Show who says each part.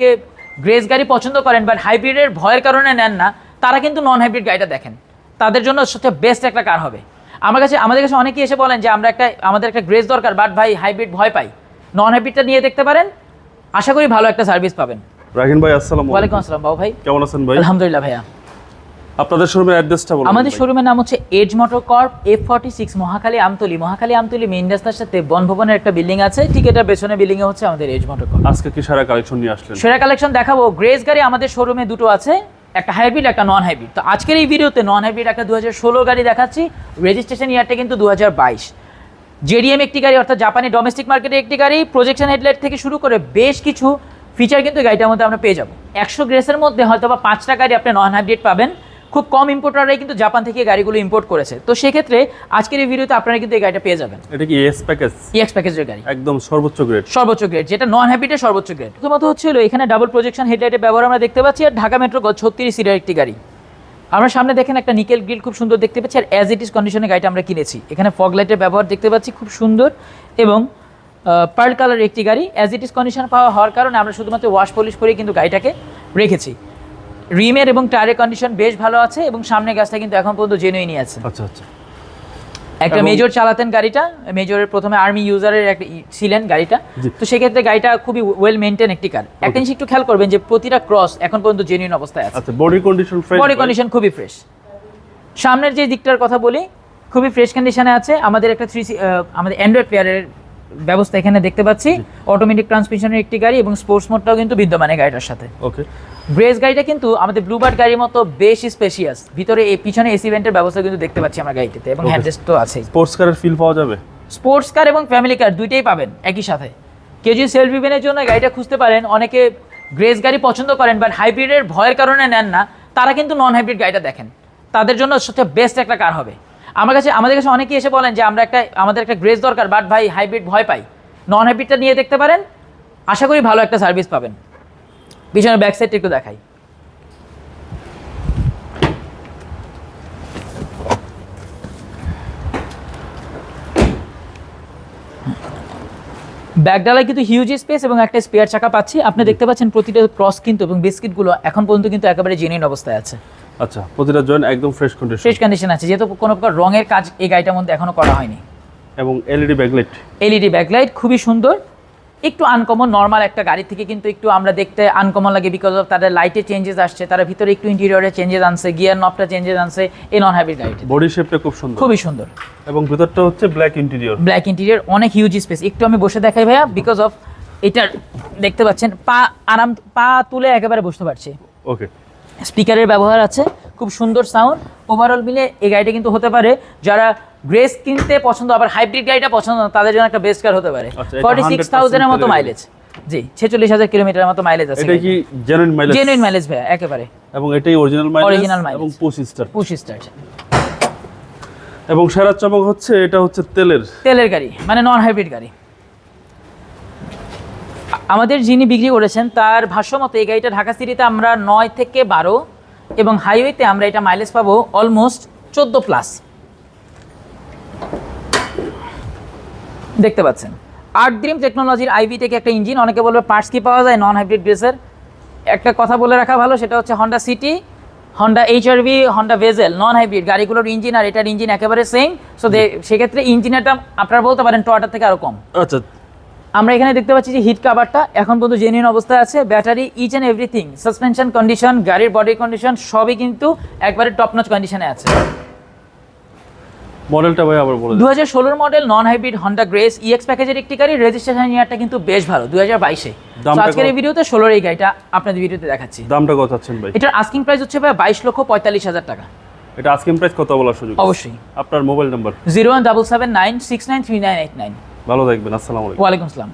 Speaker 1: কে grace গাড়ি পছন্দ করেন বাট হাইব্রিডের ভয়ের কারণে নেন না তারা কিন্তু নন হাইব্রিড গাড়িটা দেখেন। তাদের জন্য সবচেয়ে বেস্ট একটা কার হবে। আমার কাছে আমাদের কাছে অনেকেই এসে বলেন যে আমরা একটা আমাদের একটা গ্রেস দরকার বাট ভাই হাইব্রিড ভয় পাই। নন হাইব্রিডটা নিয়ে দেখতে পারেন আশা করি ভালো একটা সার্ভিস পাবেন।
Speaker 2: রাহিন ভাই আসসালাম আলাইকুম।
Speaker 1: আসসালাম বাবু ভাই।
Speaker 2: কেমন আছেন ভাই?
Speaker 1: আলহামদুলিল্লাহ ভাইয়া।
Speaker 2: আপনাদের শোরুমের অ্যাড্রেসটা বলুন
Speaker 1: আমাদের শোরুমের নাম হচ্ছে Edge motor corp F forty six Mohakhali Amtoli. Mohakhali Amtoli main রাস্তার সাথে বনভবনের একটা বিল্ডিং আছে। ঠিক এটার পেছনে বিল্ডিং এ হচ্ছে আমাদের এজ মোটর কর্প
Speaker 2: আজকে কি সারা কালেকশন নিয়ে আসলেন?
Speaker 1: সেরা কালেকশন দেখাবো। গ্রেস গাড়ি আমাদের শোরুমে দুটো আছে। একটা হাইব্রিড একটা নন হাইব্রিড তো আজকের এই ভিডিওতে নন হাইব্রিড একটা দুহাজার ষোলো গাড়ি দেখাচ্ছি। রেজিস্ট্রেশন ইয়ারটা কিন্তু দু হাজার বাইশ জেডিএম একটি গাড়ি অর্থাৎ জাপানি ডোমেস্টিক মার্কেটে একটি গাড়ি। প্রজেকশন হেডলাইট থেকে শুরু করে বেশ কিছু ফিচার কিন্তু গাড়িটার মধ্যে আমরা পেয়ে যাব। একশো গ্রেসের মধ্যে হয়তো বা পাঁচটা গাড়ি আপনি নন হাইব্রিড পাবেন। খুব কম ইম্পোর্টাররাই কিন্তু জাপান থেকে গাড়িগুলো ইম্পোর্ট করেছে। তো সেক্ষেত্রে আজকের এই ভিডিওতে আপনারা কিন্তু এই গাড়িটা পেয়ে যাবেন।
Speaker 2: এটা কি এস প্যাকেজ
Speaker 1: ইএক্স প্যাকেজের গাড়ি।
Speaker 2: একদম সর্বোচ্চ গ্রেড
Speaker 1: সর্বোচ্চ গ্রেড যেটা নন হ্যাবিটের সর্বোচ্চ গ্রেড প্রথমত হচ্ছে হলো এখানে ডাবল প্রজেকশন হেডলাইটের ব্যবহার আমরা দেখতে পাচ্ছি আর ঢাকা মেট্রো ছত্রিশ সিটের একটি গাড়ি। আমরা সামনে দেখেন একটা নিকেল গ্রিল খুব সুন্দর দেখতে পাচ্ছি আর অ্যাজ ইট ইজ কন্ডিশনে গাড়িটা আমরা কিনেছি। এখানে ফগ লাইটের ব্যবহার দেখতে পাচ্ছি খুব সুন্দর। এবং পার্ল কালার একটি গাড়ি। অ্যাজ ইট ইজ কন্ডিশন পাওয়া হওয়ার কারণে আমরা শুধুমাত্র ওয়াশ পলিশ করে কিন্তু গাড়িটাকে রেখেছি। রিমের এবং টায়ারের কন্ডিশন বেশ ভালো আছে এবং সামনে গ্যাসটা কিন্তু এখন পর্যন্ত জেনুইনই আছে।
Speaker 2: আচ্ছা আচ্ছা।
Speaker 1: একটা মেজর চালাতেন গাড়িটা মেজরের প্রথমে আর্মি ইউজারের একটা ছিলেন গাড়িটা। তো সেক্ষেত্রে গাড়িটা খুবই ওয়েল মেনটেন একটি কার একটা জিনিস একটু খেয়াল করবেন যে প্রতিটা ক্রস এখন পর্যন্ত জেনুইন অবস্থায় আছে।
Speaker 2: আচ্ছা body condition fresh
Speaker 1: body condition খুবই ফ্রেশ সামনের যে দিকটার কথা বলি খুবই ফ্রেশ কন্ডিশনে আছে। আমাদের একটা থ্রি আমাদের অ্যান্ড্রয়েড প্লেয়ারের ব্যবস্থা এখানে দেখতে পাচ্ছি। অটোমেটিক ট্রান্সমিশনের একটি গাড়ি এবং স্পোর্টস মোডটাও কিন্তু বিদ্যমান এই গাড়িটার সাথে।
Speaker 2: ওকে।
Speaker 1: গ্রেস গাড়িটা কিন্তু আমাদের ব্লুবার্ড গাড়ির মতো বেশ স্পেশিয়াস ভিতরে এই পিছনে এসি ভেন্টের ব্যবস্থা কিন্তু দেখতে পাচ্ছি আমরা গাড়িটিতে এবং
Speaker 2: Okay.
Speaker 1: হ্যান্ডরেস্ট তো আছে
Speaker 2: স্পোর্টস কারের ফিল পাওয়া যাবে?
Speaker 1: স্পোর্টস কার এবং ফ্যামিলি কার দুইটাই পাবেন একই সাথে। কেউ যদি সেলফ ড্রিভেনের জন্য গাড়িটা খুঁজতে পারেন অনেকে গ্রেস গাড়ি পছন্দ করেন বাট হাইব্রিডের ভয়ের কারণে নেন না তারা কিন্তু নন হাইব্রিড গাড়িটা দেখেন। তাদের জন্য সবচেয়ে বেস্ট একটা কার হবে। আমার কাছে, আমাদের কাছে অনেকেই এসে বলেন যে আমরা একটা, আমাদের একটা গ্রেস দরকার বাট ভাই হাইব্রিড ভয় পাই। নন হাইব্রিডটা নিয়ে দেখতে পারেন, আশা করি ভালো একটা সার্ভিস পাবেন। পিছনে ব্যাক সাইডটা একটু দেখাই। ব্যাকডালায় কিন্তু হিউজ স্পেস এবং একটা স্পেয়ার চাকা পাচ্ছি। আপনি দেখতে পাচ্ছেন প্রতিটা ক্রস কিন্তু এবং বিস্কিটগুলো এখন পর্যন্ত কিন্তু একেবারে জেনুইন অবস্থায় আছে।
Speaker 2: আচ্ছা প্রতিটা জয়েন্ট একদম ফ্রেশ কন্ডিশন
Speaker 1: ফ্রেশ কন্ডিশন আছে যেহেতু কোনো প্রকার রঙের কাজ এই গাড়িটার মধ্যে এখনও করা হয়নি।
Speaker 2: এবং এলইডি ব্যাকলাইট
Speaker 1: এলইডি ব্যাকলাইট খুবই সুন্দর। একটু আনকমন নর্মাল একটা গাড়ি থেকে কিন্তু একটু আমরা দেখতে আনকমন লাগে বিকজ অফ তাদের লাইটে চেঞ্জেস আসছে তারা ভিতরে একটু ইন্টেরিয়রে চেঞ্জেস আনছে গিয়ার নবটা চেঞ্জেস আনছে এই নন হাইব্রিড গাড়িটি
Speaker 2: বডি শেপটা খুব সুন্দর।
Speaker 1: খুবই সুন্দর।
Speaker 2: এবং ভিতরটা হচ্ছে ব্ল্যাক ইন্টেরিয়র
Speaker 1: ব্ল্যাক ইন্টেরিয়র অনেক হিউজ স্পেস একটু আমি বসে দেখাই ভাইয়া বিকজ অফ এটার দেখতে পাচ্ছেন পা আরাম পা তুলে একেবারে বসতে পারছি।
Speaker 2: ওকে
Speaker 1: স্পিকারের ব্যবহার আছে খুব সুন্দর সাউন্ড ওভারঅল মিলে এই গাড়িটা কিন্তু হতে পারে। যারা গ্রেস কিনতে পছন্দ আবার হাইব্রিড গাড়িটা পছন্দ তাদের জন্য একটা বেস্ট কার হতে পারে। ফর্টি সিক্স
Speaker 2: 100%
Speaker 1: থাউজেন্ডের মতো মাইলেজ জি ছেচল্লিশ হাজার কিলোমিটারের মতো মাইলেজ আছে
Speaker 2: এটা কি জেনুইন মাইলেজ
Speaker 1: জেনুইন মাইলেজ ভাইয়া একেবারে।
Speaker 2: এবং এটাই অরিজিনাল মাইলেজ
Speaker 1: Original mileage।
Speaker 2: এবং পুশ স্টার
Speaker 1: পুশ স্টার
Speaker 2: এবং সেরা চমক হচ্ছে এটা হচ্ছে তেলের।
Speaker 1: তেলের গাড়ি মানে নন হাইব্রিড গাড়ি। আমাদের যিনি বিক্রি করেছেন তার ভাষ্য মতো এই গাড়িটা ঢাকা সিটিতে আমরা নয় থেকে বারো এবং হাইওয়েতে আমরা এটা মাইলেজ পাবো অলমোস্ট চোদ্দ প্লাস দেখতে পাচ্ছেন। আর্ট ড্রিম টেকনোলজির আইভি থেকে একটা ইঞ্জিন অনেকে বলবে পার্টস কি পাওয়া যায় নন হাইব্রিড গ্রেসের একটা কথা বলে রাখা ভালো সেটা হচ্ছে Honda City Honda H H R V Honda Vezel non hybrid গাড়িগুলোর engine আর এটার ইঞ্জিন একেবারে সেম সো সেক্ষেত্রে ইঞ্জিনের দাম আপনারা বলতে পারেন টয়টার থেকে আরও কম।
Speaker 2: আচ্ছা
Speaker 1: আমরা এখানে দেখতে পাচ্ছি যে হিট কাভারটা এখন পর্যন্ত জেনুইন অবস্থায় আছে battery each and everything suspension condition গাড়ির বডি কন্ডিশন সবই কিন্তু একবারে টপনচ কন্ডিশনে আছে।
Speaker 2: মডেলটা ভাই আবার বলে
Speaker 1: দু হাজার ষোলোর model non hybrid Honda Grace E X প্যাকেজের একটি গাড়ি রেজিস্ট্রেশন ইয়ারটা কিন্তু বেশ ভালো দুহাজার বাইশে। আজকের এই ভিডিওতে ষোলোর এই গাড়িটা আপনাদের ভিডিওতে দেখাচ্ছি।
Speaker 2: দামটা কথা হচ্ছেন ভাই?
Speaker 1: এটার আস্কিং প্রাইস হচ্ছে ভাই 22 লক্ষ 45 হাজার টাকা।
Speaker 2: এটা আস্কিং প্রাইস কত বলার সুযোগ?
Speaker 1: অবশ্যই।
Speaker 2: আপনার মোবাইল নাম্বার
Speaker 1: 01779693989
Speaker 2: ভালো থাকবেন আসসালামু
Speaker 1: ওয়ালাইকুম আসসালাম।